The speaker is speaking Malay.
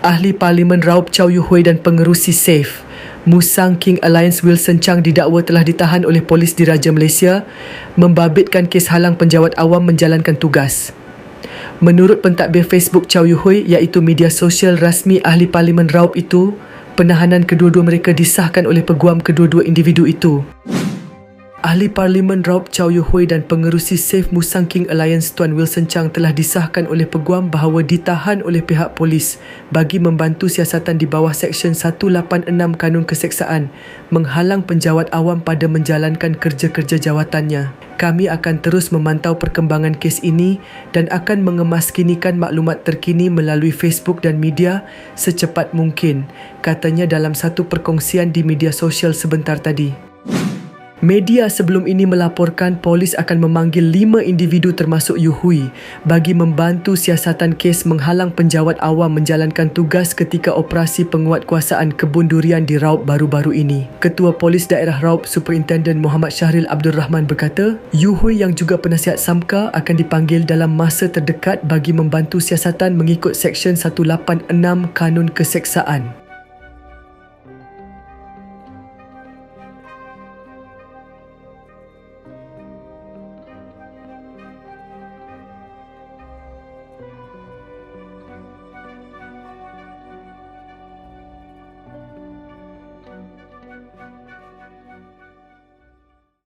Ahli Parlimen Raup Chow Yu Hui dan pengerusi SAFE Musang King Alliance Wilson Chang didakwa telah ditahan oleh polis diraja Malaysia membabitkan kes halang penjawat awam menjalankan tugas. Menurut pentadbir Facebook Chow Yu Hui iaitu media sosial rasmi Ahli Parlimen Raup itu, penahanan kedua-dua mereka disahkan oleh peguam kedua-dua individu itu. Ahli Parlimen Raup Chow Yu Hui dan pengerusi Safe Musang King Alliance Tuan Wilson Chang telah disahkan oleh peguam bahawa ditahan oleh pihak polis bagi membantu siasatan di bawah Seksyen 186 Kanun Keseksaan menghalang penjawat awam pada menjalankan kerja-kerja jawatannya. Kami akan terus memantau perkembangan kes ini dan akan mengemaskinikan maklumat terkini melalui Facebook dan media secepat mungkin, katanya dalam satu perkongsian di media sosial sebentar tadi. Media sebelum ini melaporkan polis akan memanggil lima individu termasuk Yuhui bagi membantu siasatan kes menghalang penjawat awam menjalankan tugas ketika operasi penguatkuasaan kebun durian di Raub baru-baru ini. Ketua Polis Daerah Raub Superintendent Muhammad Syahril Abdul Rahman berkata, Yuhui yang juga penasihat SAMKA akan dipanggil dalam masa terdekat bagi membantu siasatan mengikut Seksyen 186 Kanun Keseksaan.